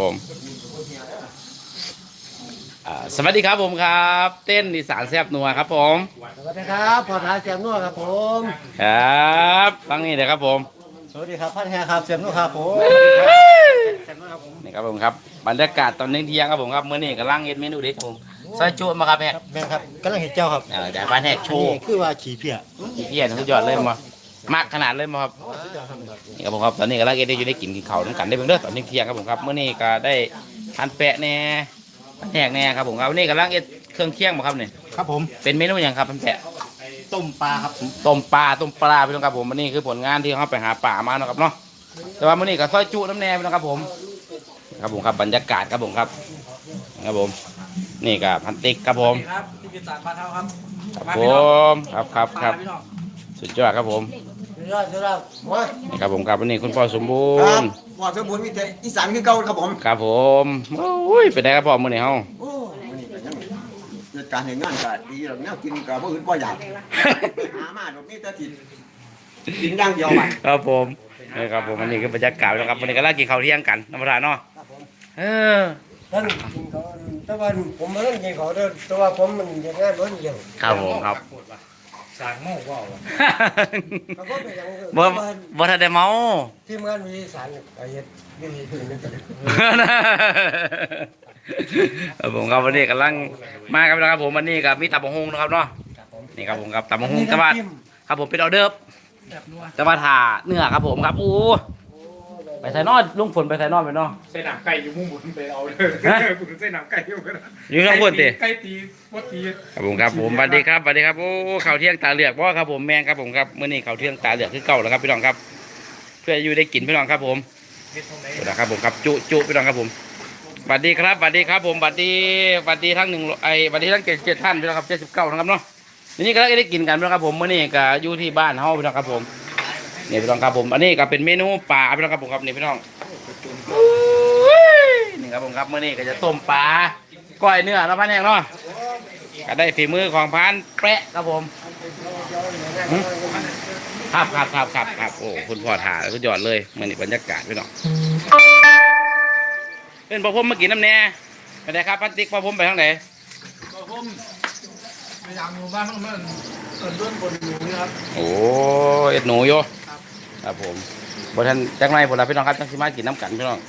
ผมอ่าสวัสดีครับผมครับ เต้นอีสานแซบนัวครับ ผมสวัสดีครับพอทายเสียมนัวครับผมครับฟังนี่เลยครับผม สวัสดีครับพันแฮครับเสียมนัวครับผมเสียมนัวครับผมนี่ครับผมครับบรรยากาศตอนเที่ยงครับผมครับมื้อนี้กำลังเฮ็ดเมนูเด็ดครับผมซอยจุมาครับแม่ครับแม่ครับกำลังเห็ดเจ้าครับเออเดี๋ยวบ้านแหกโชว์นี่คือว่าขี่เพียอีเพี้ยนสุดยอดเลยมา มากขนาดเลยมาครับสุดยอดครับนี่ครับผมครับตอนนี้กำลังเอ็ดได้อยู่ได้กินกินข้าวทั้งกันได้เบิ่งเด้อตอนนี้เที่ยงครับผมครับมื้อนี้ก็ได้ทานแปะแหน่แหกแหน่ครับผมครับวันนี้กำลังเอ็ดเครื่องเคียงมาครับนี่ครับผมเป็นเมนูหยังครับท่านแปะต้มปลาครับผมต้มปลาต้มปลาพี่น้องครับผมวันนี้คือผลงานที่เขาไปหาป่ามาเนาะครับเนาะแต่ว่ามื้อนี้ก็ซอยจุน้ำแหน่พี่น้องครับผม ครับผมครับบรรยากาศครับผมครับครับผม นี่ก็พันติกครับผมครับที่พิซซ่าบ้านเฮาครับครับผมครับครับครับพี่น้องสุดยอดครับผมสุด ยอดสุดยอดมานี่ครับผมครับวันนี้คุณพ่อสมบูครัรบณ์หมอดสมบูรณ์มีแต่อีสานคือเก่าครับผมครับผมโอ้ยเป็นไงครับพ่อมื้อนี้เฮา โอ้ยมันนี่ก็ยังเกิดการเห็นงานก็ดีหรอกแนวกินก็บ่อื่นบ่อยากหามาดอกนี้แต่กินกินอย่างเดียวมันครับผมนี่ครับผมอันนี้คือบรรยากาศนะครับวันนี้ก็ลากินข้าวเที่ยงกันน้ำประทานเนาะเออท่านกินเขาแต่ว่าผมมาเล่นกินเขาเด้อแต่ว่าผมมันเห็นงานเบิ้ลเดียวครับผมครับ สร้างโม่ว่าวอะเขาก็เป็นอย่างบ่บ่ทันได้เมา ทีมงานวิสานไอ้เฮ็ดวิธีอื่นนั่นกันครับผมครับวันนี้กำลังมาครับนะครับผมวันนี้กับมีตับมะฮงนะครับเนาะนี่ครับผมครับตับมะฮงแต่ว่าครับผมเป็นออเดอร์ฟแบบนัวแต่ว่าถ่าเนื้อครับผมครับโอ้ไป ใส่นอดลุงฝนไปใส่นอดไปเนาะ ใส่หนังไก่อยู่มุมบุญไปเอาเลยฮะบุญใส่หนังไก่อยู่กันอยู่ข้างบนติไก่ตีวัดตีครับผมครับผมสวัสดีครับสวัสดีครับโอ้ข่าวเที่ยงตาเหลือกบ่ครับผมแมงครับผมครับมื้อนี้ข่าวเที่ยงตาเหลือกคือเก่าแล้วครับพี่น้องครับ เพื่ออยู่ได้กินพี่น้องครับผมเฮ็ดตรงไหนนะครับผมครับจุจุพี่น้องครับผมสวัสดีครับสวัสดีครับผมสวัสดีสวัสดีทั้งหนึ่งไอ้สวัสดีทั้งเจ็ดเจ็ดท่านพี่น้องครับเจ็ดสิบเก้านะครับเนาะทีนี้ก็ได้กินกันพี่น้องครับผมมื้อนี้ก็อยู่ที่บ้านเฮาพี่น้องครับผม นี่พี่น้องครับผมอันนี้ก็เป็นเมนูปลาพี่น้องครับผมครับนี่พี่น้องนี่ครับผมครับมื้อนี้ก็จะต้มปลาก้อยเนื้อแล้วพันแห้งเนาะก็ได้ฝีมือของพันแปะครับผมหึครับครับครับครับครับโอ้คุณพ่อถ่ายสุดยอดเลยมื้อนี้บรรยากาศพี่น้องเป็นพอผมมากินน้ำแน่ไปไหนครับพันติ๊กพอผมไปทางไหนก็ผมพยายามอยู่บ้านมันมันเกินด้วนบนอยู่นะครับโอ้เอ็ดหนูอยู่ ครับผมบท่านจังไรผมลาพี่น้องครับจังสิมากินน้ำกันพี่น้อง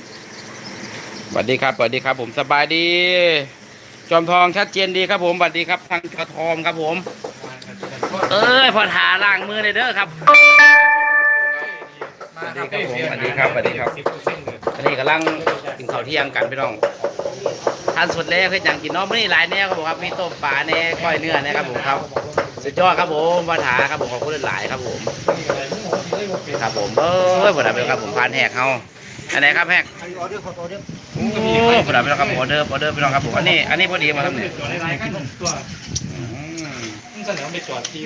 สวัสดีครับสวัสดีครับ ผมสบายดี จอมทองชัดเจนดีครับผมสวัสดีครับทางกระทอมครับผม เอ้ยพอทาล้างมือเลยเด้อครับสวัสดีครับผมสวัสดีครับสวัสดีครับอันนี้กำลังกินข้าวเที่ยงกันพี่น้องทานสดแล้วเพื่อจังกินน้องไม่ได้หลายแน่ครับผมครับมีต้มปลาแน่ก้อยเนื้อแน่ครับผมครับสุดยอดครับผมพอทาครับผมขอบคุณหลายครับผม ครับผมเอ้ยผมทำเป็นครับผมพานแหกเขาอันไหนครับแหกไอ้ออเดอร์ขอออเดอร์โอ้ผมทำเป็นครับผมออเดอร์ออเดอร์พี่น้องครับผมอันนี้อันนี้พอดีมาครับเนี่ยตัวอะไรกินตัวอืมมึงเสนอไปจอดที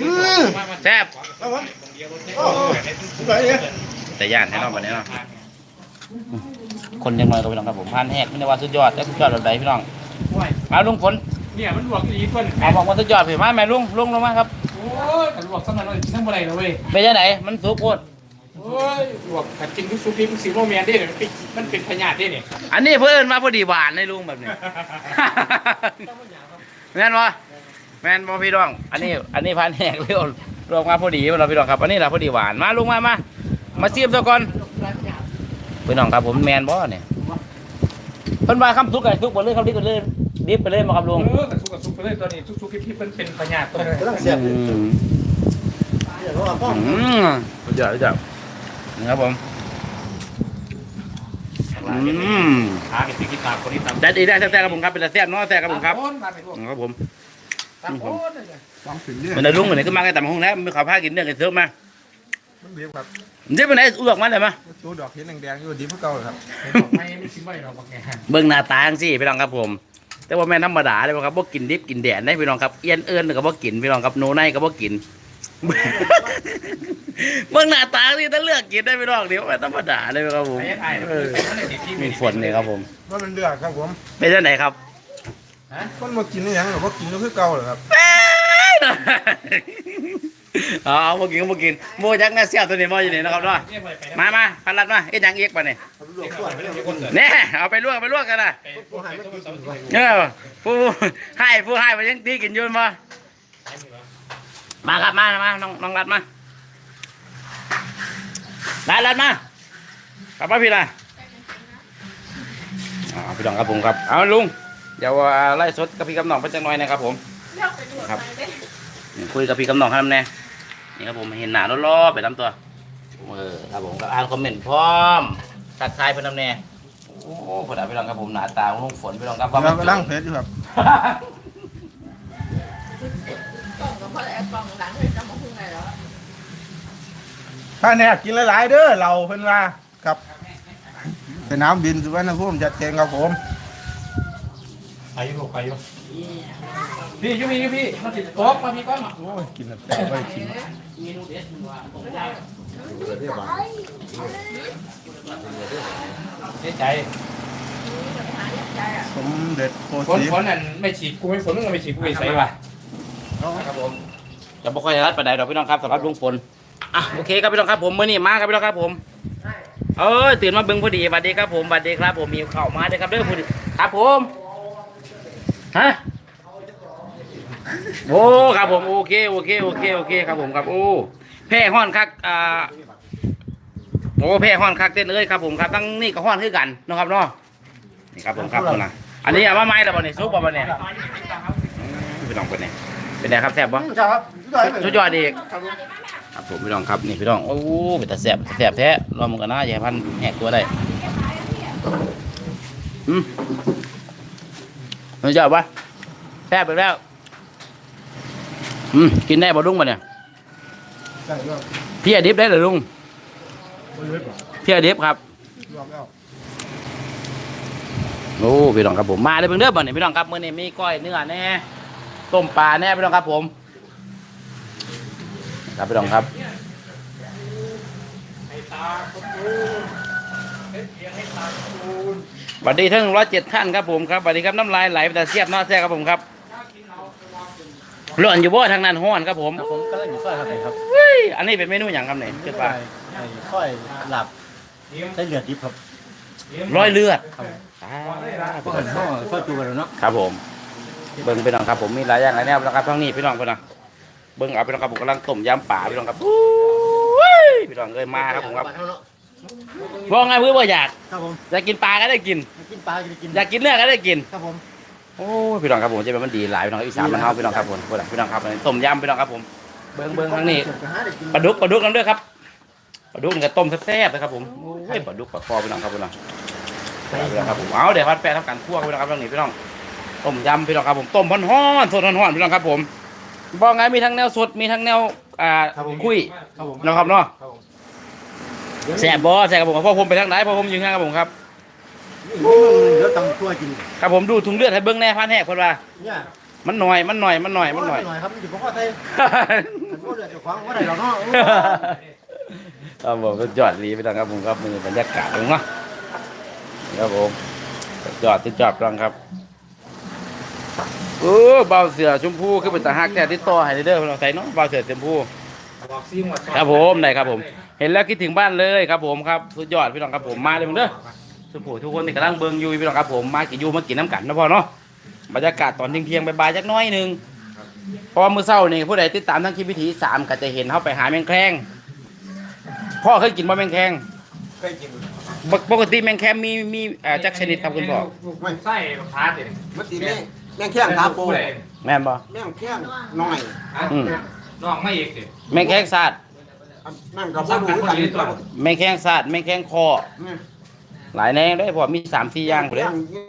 แซ่บครับผมเดียวรถเนี่ยสุดยอดเนี่ยแต่ย่านให้น้องแบบนี้เนาะคนยังน้อยก็พี่น้องครับผมพานแหกไม่ได้ว่าสุดยอดแต่สุดยอดแบบใดพี่น้องโอ้ยมาลุงฝนเนี่ยมันลวกอีกคนเอาบอกว่าสุดยอดพี่มาแม่ลุงลุงลงมาครับโอ้ยแต่ลวกซ้ำหน่อยซ้ำอะไรนะเว้ยไปยังไหนมันสุกโคตร โอ้ยลวกขัดกินทุกซุปพริกสีโมเมียนได้เนี่ยมันเป็นมันเป็นพญาติได้เนี่ยอันนี้เพื่อนมาพอดีหวานในลุงแบบนี้ แม่นวะแม่นบ่พี่น้อง อันนี้ อันนี้พันแหกเรียวรวมมาพอดีพี่น้องพี่น้องครับ อันนี้แหละพอดีหวาน มาลุงมา มา มาเสียบซะก่อนพี่น้องครับผมแมนบ่เนี่ยเพิ่นว่าคำทุกข์กันทุกข์บ่เลยคำนี้ก็เลยดิบไปเลยมาครับลุงเออกระซุกกระซุกไปเลยตัวนี้ซุกซุกพริกมันเป็นพญาติตัวนี้กำลังเสียบอืมเดี๋ยวเราพ่ออืมสุดยอดสุดยอ ดนี่ครับผมอืมหาเป็นพริกตามคนนี้ตามได้ดีได้แซ่บๆครับผมครับเป็นแซ่บเนาะแซ่บครับผมครับมาไปลวกครับผมตามคนเลยลองขึ้นเรื่อยมันได้ลุงเหมือนก็มากันแต่ห้องแล้วมีข้าวผ้ากินเนื้อกันเสื้อมามันเบียบครับเดี๋ยวไปไหนอ้วกมาเลยมาชูดอกเห็นแดงๆอยู่ดีพวกเก่าเลยครับไม่ไม่ชิมไม่หรอกบางแกเบิ่งหน้าตาจังสิพี่น้องครับผม แต่ว่าแม่นธรรมดาเลยครับบ่กินดิบกินแดดได้พี่น้องครับเอียนเอิ้นก็บ่กินพี่น้องครับโนไนก็บ่กิน เบิ่งหน้าตาสิถ้าเลือกกินได้พี่น้องเดี๋ยวแม่นธรรมดาเลยครับผมไอ้ไอ้เออนั่นแหละที่มีฝนเนี่ยครับผมว่ามันเลือกครับผมเป็นจังไหนครับคนมากินนี่ยังหรือว่ากินก็คือเก่าเหรอครับเอาเอาบ่กินก็บ่กินโมจักแน่เสียวตัวนี้บ่อยู่นี่นะครับเนาะมามาพันลัดมาเฮ็ดหยังอีกบ่นี่แน่เอาไปลวกไปลวกกันน่ะเออผู้ให้ผู้ให้มันยังตีกินอยู่บ่มา ครับมามาน้องน้องรัดมารัดรัดมากลับมาพี่ล่ะอ่าพี่น้องครับผมครับเอาลุงเดี๋ยวอ่าไล่สดกับพี่กับน้องเพิ่นจังหน่อยนะครับผมครับนี่คุยกับพี่กำนองครับแน่นี่ครับผมเห็นหนาล้อๆไปตามตัวเออครับผมก็อ่านคอมเมนต์พร้อมทักทายเพื่อนนำแน่โอ้พอดาพี่น้องครับผมหนาตาของลุงฝนพี่น้องครับกำลังร่างเพชรอยู่ครับ ถ้าแน่กินหลายๆเด้อเราเพิ่นว่าครับสนามบินสุวรรณภูมิจัดเจงครับผมไปอยู่ลูกไปอยู่พี่ยูพี่ยูพี่มาติดโต๊ะมาพี่ก้อนโอ้ยกินแต่ไม่ได้กินเมนูเด็ดมันว่าผมได้เสียใจสมเด็จโพฝนสีฝนนั่นไม่ฉีดกูไม่ฝนมึงก็ไม่ฉีดกูไปใส่ว่ะครับผม จะบ่ค่อยรัดปานใดดอกพี่น้องครับสำหรับลุงฝนอะโอเคครับพี่น้องครับผมเมื้อนี้มาครับพี่น้องครับผมเอ้ยตื่นมาเบิ่งพอดีสวัสดีครับผมสวัสดีครับผมมีข้าวมาเด้อครับเด้อพอดีครับผมฮะโอ้ครับผมโอเคโอเคโอเคโอเคครับผมครับโอ้แพ่ห้อนคักอ่าโอ้แพ่ห้อนคักเต้นเลยครับผมครับทั้งนี่ก็ห้อนคือกันนะครับเนาะนี่ครับผมครับนะอันนี้เอามาไม้แล้วบ่เนี่ยซุปบ่เนี่ยพี่น้องเป็นไง เป็นไงครับแซ่บบ่ครับสุดยอดอีกครับผมพี่น้องครับนี่พี่น้องโอ้เป็นตาแสบแสบแท้รอมันกันนะอย่าให้พันแหกตัวได้อืมสุดยอดปะแซ่บไปแล้วอืมกินได้บ่ลุงปะเนี่ยใช่ครับเพี่อดิบได้เหรอลุงบ่เลยบ่เพี่อดิบครับรอบแล้วโอ้พี่น้องครับผมมาเลยเพิ่งเด้อบ่เนี่ยพี่น้องครับมื้อนี้มีก้อยเนื้อแน่ ต้มปลาแน่พี่น้องครับ ผมครับพี่น้องครับสวัสดีทั้งร้อยเจ็ดท่านครับผมครับสวัสดีครับน้ำลายไหลไปแต่เสียบเนอแซ่ครับผมครับร้อนอยู่บ่ทางนั้นห้อนครับผมผมก็เลยอยู่ซอยครับครับเฮ้ยอันนี้เป็นเมนูอย่างครับเนี่ยคือปลาไอ้ค่อยหลับใช้เลือดดิบครับร้อยเลือดก็เห็นห้อซอยจูกันแล้วเนาะครับผม เบิ้งพี่น้องครับผมมีหลายอย่างหลายแนวนะครับทั้งนี้พี่น้องพี่น้องเบิ้งเอาพี่น้องครับผมกำลังต้มยำป่าพี่น้องครับโอ้ยพี่น้องเลยมาครับผมครับว่าไงเพื่อว่าอยากครับผมอยากกินปลาก็ได้กินกินปลาจะกินอยากกินเนื้อก็ได้กินครับผมโอ้ยพี่น้องครับผมจะเป็นมันดีหลายพี่น้องครับอีสานมันเฮาพี่น้องครับผมพี่น้องพี่น้องครับอันนี้ต้มยำพี่น้องครับผมเบิ้งเบิ้งทางนี้ปลาดุกปลาดุกน้ำเด้อครับปลาดุกนี่ก็ต้มแซ่บๆนะครับผมโอ้ยปลาดุกปลาคอพี่น้องครับพี่น้องพี่น้องครับผมเอาเดี๋ยวพัดแปะทำการคั่วพี่น้องครับทางนี้พี่น้อง ต้มยำพี่น้องครับผมต้มฮ้อนๆสดฮ้อนๆพี่น้องครับผมบอกไงมีทั้งแนวสดมีทั้งแนวอ่าคุยครับผมนะครับเนาะแซ่บบ่แซ่บครับผมเพราะผมไปทางไหนเพราะผมอยู่ข้างครับผมครับเดี๋ยวต้องช่วยกินครับผมดูถุงเลือดให้เบิ้งแน่พันแหกคนว่าเนี่ยมันหน่อยมันหน่อยมันหน่อยมันหน่อยหน่อยครับมันอยู่พ่อไทยขันพ่อเดือดขวางว่าไหนหรอกเนาะครับผมสุดยอดดีพี่น้องครับผมครับมือบรรยากาศตรงเนาะครับผมสุดยอดสุดยอดพี่น้องครับ โอ้เบาเสือชมพูคือเป็นตาฮักแท้ที่ต่อให้เด้อพี่น้องใส่เนาะเบาเสือชมพูบอกซิหมดครับผมได้ครับผม เห็นแล้วคิดถึงบ้านเลยครับผมครับสุดยอดพี่น้องครับผมมาเลยมึงเด้อสุโขทุกคนที่กำลังเบิ่งอยู่พี่น้องครับผมมากินอยู่มากินน้ำกันนะพ่อเนาะบรรยากาศตอนเที่ยงๆบ่ายๆจักหน้อยหนึงเพราะว่ามื้อเช้านี่ผู้ใดติดตามทั้งคลิปวิถีสามก็จะเห็นเขาไปหาแมงแครงพ่อเคยกินบ่แมงแครงเคยกินปกปกติแมงแคมมีมีเอ่อจักชนิดครับคุณพ่อไส้พาร์ทเนี่ยมันตีแม่ง แม่งแข้งขาโปแม่นบ่แม่งแข้งน้อยอืมน้องไม่อีกสิแมงแคงสาดอันนั่นก็บ่รู้กันตัวแมงแคงสาดแมงแคงคอ เนี่ยหลายแนงได้พอมีสามสี่อย่างพุ่นเรื่เด้องนี้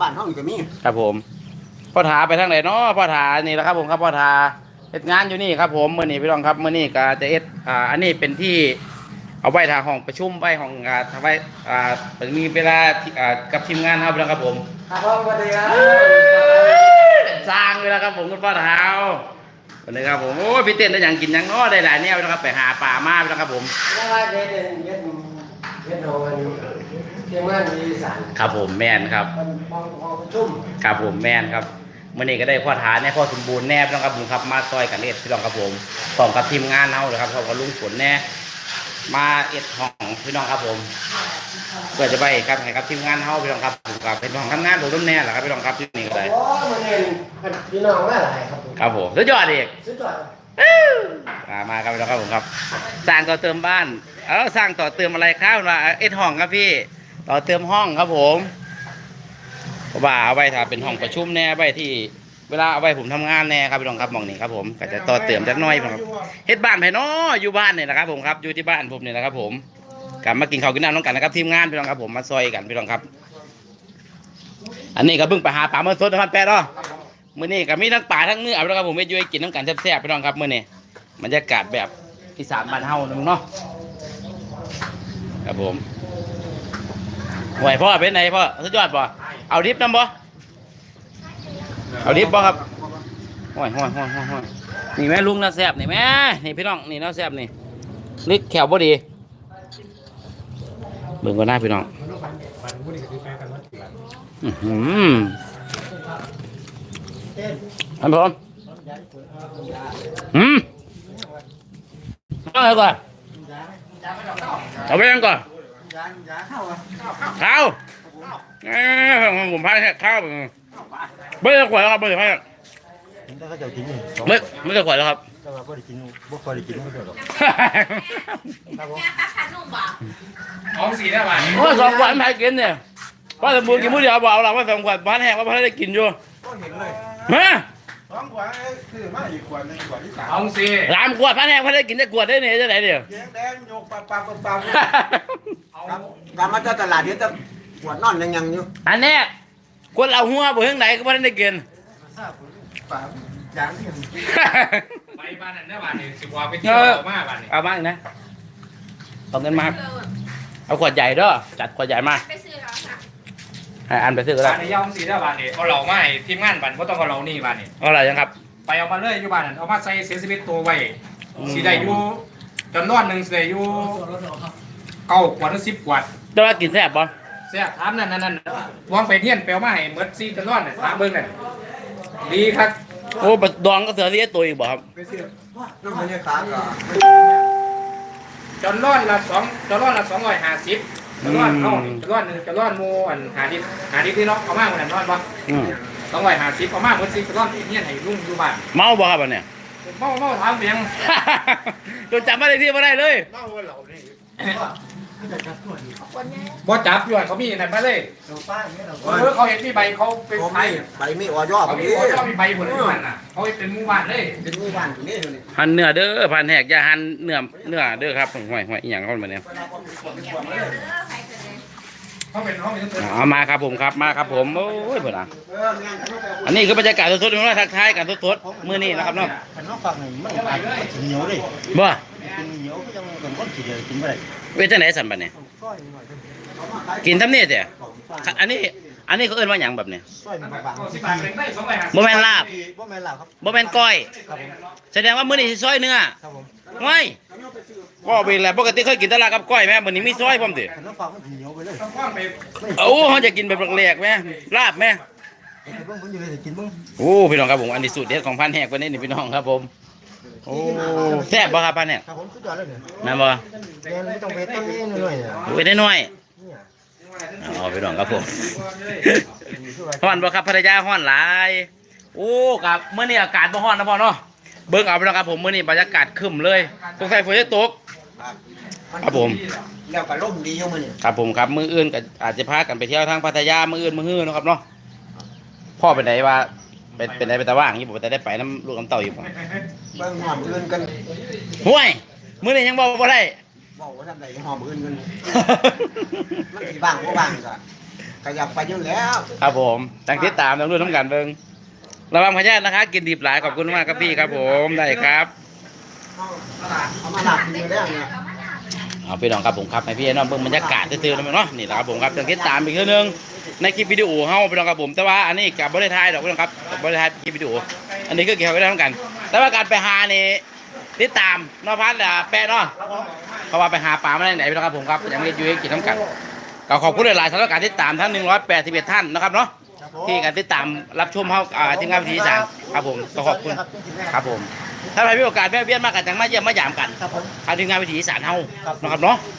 บ้านเฮานี่ก็มีครับผมพ่อถาไปทางไหนเนาะพ่อถานี่แหละครับผมครับพ่อถาเฮ็ดงานอยู่นี่ครับผมมื้อนี้พี่น้องครับมื้อนี้ก็จะเอ็ดอ่าอันนี้เป็นที่ เอาไว้ทางห้องประชุมไว้ห้องอ่าทำไว้อ่ามีเวลาที่อ่ากับทีมงานครับพี่น้องครับผมครับผมสวัสดีครับสร้างเวลาครับผมคุณพ่อเท้าวันนี้ครับผมโอ้ยพี่เต้นได้อย่างกินอย่างนาะได้หลายแนวนะครับไปหาปลามาแล้วครับผมแล้วว่าเด็ดเด็ดเด็ดเด็ดโดนเกี่ยวกับอีสานครับผมแมนครับมันมองมองชุ่มครับผมแมนครับมื่อนี้ก็ได้พ่อฐานแน่พ่อสมบูรณ์แน่พี่น้องครับผมครับมาซอยกันเอ็ดพี่น้องครับผมพร้อมกับทีมงานเฮาเลยครับพร้อมกับลุงฝนแน่ มาเอ็ดห้องพี่น้องครับผมเพื่อจะไปครับให้ครับทีมงานเฮาพี่น้องครับผมครับเป็นห้องทำงานผมรุ่นแน่แหละครับพี่น้องครับที่นี่ก็ได้โอ้มันเองพี่น้องว่าอะไรครับผมครับผมสุดยอดเด็กสุดยอดมามาครับพี่น้องครับผมครับ สร้างต่อเติมบ้านเออสร้างต่อเติมอะไรครับว่าเอ็ดห้องครับพี่ ต่อเติมห้องครับผมเพราะว่าเอาไว้ถ้าเป็นห้องประชุมแน่ไว้ที่ เวลาเอาไว้ผมทำงานแน่ครับพี่น้องครับหมองนี้ครับผมก็จะต่อเติมจักหน้อยพี่น้องครับเฮ็ดบ้านไผน้ออยู่บ้านเนี่ยนะครับ ผมครับอยู่ที่บ้านผมเนี่ยนะครับ ผมกลับมากินข้าวกินน้ำน้องกันนะครับทีมงานพี่น้องครับผมมาซอยกันพี่น้องครับ อันนี้ก็เพิ่งไปหาปลาเมื่อสดพันแปดเนาะมื้อนี้ก็มีทั้งป่าทั้งเนื้อพี่น้องครับผมไปอยู่ให้กินน้ำกันแซ่บๆพี่น้องครับมื้อนี้บรรยากาศแบบอีสานบ้านเฮานะมึงเนาะครับผมไหวพ่อเป็นไงพ่อสุดยอดป่ะเอาดิบน้ำบ่ เอาดิบบ่ครับห้อยห้อยห้อยห้อยห้อยนี่แม่ลุงน่าแซบนี่แม่นี่พี่น้องนี่น่าแซบนี่ลิกแขวบ่ดีเบิ่งก็น่าพี่น้องอื้อหืออันผมอืมเอาอะไรก่อนเอาไปยังก่อนข้าวเอ้ยผมพายแค่ข้าว เบื่อขวดแล้วครับเบื่อพายถ้าเขาจะกินนี่ไม่ไม่จะขวดแล้วครับ ถ้าว่าบ่ได้กินบ่ค่อยได้กินบ่ได้หรอกแม่ป้าขนุ่มบ่เอาสีได้ป่ะโอ้ยสองขวดไม่ให้กินเนี่ยป้าสมบูรณ์กินมื้อเดียวบอกเราว่าสองขวดบ้านแห้งว่าพ่อได้กินอยู่ก็เห็นเลยฮะสองขวดคือมาอีกขวดนึงขวดที่สามเอาสีสามขวดบ้านแห้งพ่อได้กินได้ขวดได้เนี่ยจะไหนเดียวแดงแดงโยกปากปากปากเอาการมาเจ้าตลาดเดี๋ยวจะปวดนอนยังยังอยู่อันเนี้ย คนเอาหัวบ่ถึงไหนก็บ่ได้กินปากยางที่ไปบ้านนั่นได้บ้านนี่สิบว่าไปเที่ยวมาบ้านนี่เอามาอีกนะเอาเงินมาเอาขวดใหญ่เด้อจัดขวดใหญ่มาไปซื้อแล้วค่ะให้อันไปซื้อก็ได้บ้านนี่ย่าสีได้บ้านนี่เอาเหล่ามาให้ทีมงานบ้านก็ต้องเอาเหล่านี่บ้านนี่เอาอะไรยังครับ ไปเอามาเลยอยู่บ้านนั่นเอามาใส่เสียชีวิตตัวไว้สีได้อยู่จำนวนหนึ่งสีได้อยู่เก้าขวดหรือสิบขวดแต่ว่ากินแซ่บบ่ เสียถามนั่นนั่นนั่นวางไปเทียนแปลมาให้เมื่อซีจำนวนน่ะถามเบิ่งน่ะดีครับโอ้บัดดองก็เสือที่ตัวอีกบ่ครับน้ำมันเนี่ยขาก็จำนวนละสองจำนวนละสองร้อยห้าสิบจำนวนเอาจำนวนหนึ่งจำนวนหมูอันหาดิบหาดิบที่เนาะเอามาเหมือนนอนปะอืมสองร้อยห้าสิบเอามาเหมือนซีจำนวนที่เนี่ยให้ลุงอยู่บ้านเมาบ่ครับอันเนี้ยเมาเมาถามเพียงโดนจับมาได้ที่มาได้เลยเล่าว่าเรานี่คนนี้ บ่จับอยู่อะเขามีนั่นมาเลยเราป้าเนี่ยเราเออเขาเห็นมีใบเขาไปผมขายมีใบมีออยอเขาผมมีนี่เขามีใบผลไม้น่ะเขาเป็นหมู่บ้านเลยเป็นหมู่บ้านอยู่นี่อยู่นี่หันเนื้อเด้อพันแหกอย่าหันเนื้อเนื้อเด้อครับห่วยห่วยอีหยังเขามาเนี่ยเออใครเป็นเลยเขาเป็นเขาเป็นเอามาครับผมครับมาครับผมโอ้ยเพื่อนอะเออแม่นกันไปอันนี้คือบรรยากาศสดๆของเราทักทายกันสดๆมื้อนี้นะครับเนาะคันน้องฟังนี่มันอาจจะกินเหนียวเลยบ่ กินเหนียวก็ยังเป็นคนกินเลยกินบ่ได้เวทไหนสันบัดเนี่ยซอยหน่อยกินทำนี่เด้อันนี้ อันนี้เขาเอิ้นว่าหยังแบบเนี่ยซอยบางสิบบาทเป็นได้สองร้อยห้าสิบบ่แม่นลาบบ่แม่นลาบครับบ่แม่นก้อย ครับผมแสดงว่ามื้อนี้สิซอยเนื้อครับผมห้วยก็เป็นแหละปกติเคยกินแตลาดกับก้อยแม่มื้อนี้มีซอยพร้อมติคันน้องฟังมันกินเหนียวไปเลยต้องก้อนไปโอ้เฮาจะกินแบบแหลกๆแม่ลาบแม่แต่เบิ่งเพิ่นอยู่เลยกินเบิ่ง โอ้พี่น้องครับผมอันนี้สูตรเด็ดของพันแหกวันนี้นี่พี่น้องครับผม โอ้แซ่บบ่ครับพันแหกครับผมสุดยอดเลยเนี่ยแม่นบ่แม่นไม่ต้องไปตั้งเองเลยเนี่ยโอ้ยได้น้อยเนี่ยอ๋อพี่น้องครับผมฮ้อนบ่ครับภรรยาฮ้อนหลายโอ้กับเมื่อนี้อากาศบ่ฮ้อนนะพ่อเนาะเบิ่งเอาพี่น้องครับผมมื้อนี้บรรยากาศครึ้มเลยสงสัยฝนจะตกครับผมแล้วก็ร่มดีอยู่มื้อนี่ครับผมครับมื้ออื่นก็อาจจะพากันไปเที่ยวทางพัทยามื้ออื่นมื้อฮื้อเนาะครับเนาะพ่อไปไหนว่าเป็นเป็นไหนไปตะว่างอยู่บ่แต่ได้ไปน้ำลูกน้ำเต่าอยู่บ่ เบิ่งหอมอื่นกันห่วยมื้อนี้ยังบ่บ่ได้เว้าว่าทำไดหอมอื่นกันมันสิบ้างบ่บ้างก็ก็อยากไปอยู่แล้วครับผมตั้งติดตามต้องรู้น้ำกันเบิ่งระวังพยาธินะคะ กินดิบหลายขอบคุณมากครับพี่ครับผมได้ครับเอามาลาบกินอยู่แล้วเนี่ยเอาพี่น้องครับผมครับให้พี่น้องเบิ่งบรรยากาศตื่นๆหน่อยเนาะนี่แหละครับผมครับต้องติดตามอีกเทื่อนึงในคลิปวิดีโอเฮาพี่น้องครับผมแต่ว่าอันนี้กับบริทายดอกพี่น้องครับกับบริทายคลิปวิดีโออันนี้คือเกี่ยวกับเรื่องกัน แต่ว่าการไปหานี่ติดตามเนอพัดอะแปะเนาะเพราะว่าไปหาปลามาได้ไหนพี่น้องครับผมครับยังไม่ได้อยู่ให้กินน้ำกันก็ขอบคุณหลายๆสำหรับการติดตามทั้ง 181 ท่านนะครับเนาะที่การติดตามรับชมเฮาอ่าทีมงานวิถีอีสานครับผมก็ขอบคุณครับผมถ้าใครมีโอกาสแวะเวียนมากันจังมาเยี่ยมมาหยามกันครับผมทางทีมงานวิถีอีสานเฮานะครับเนาะ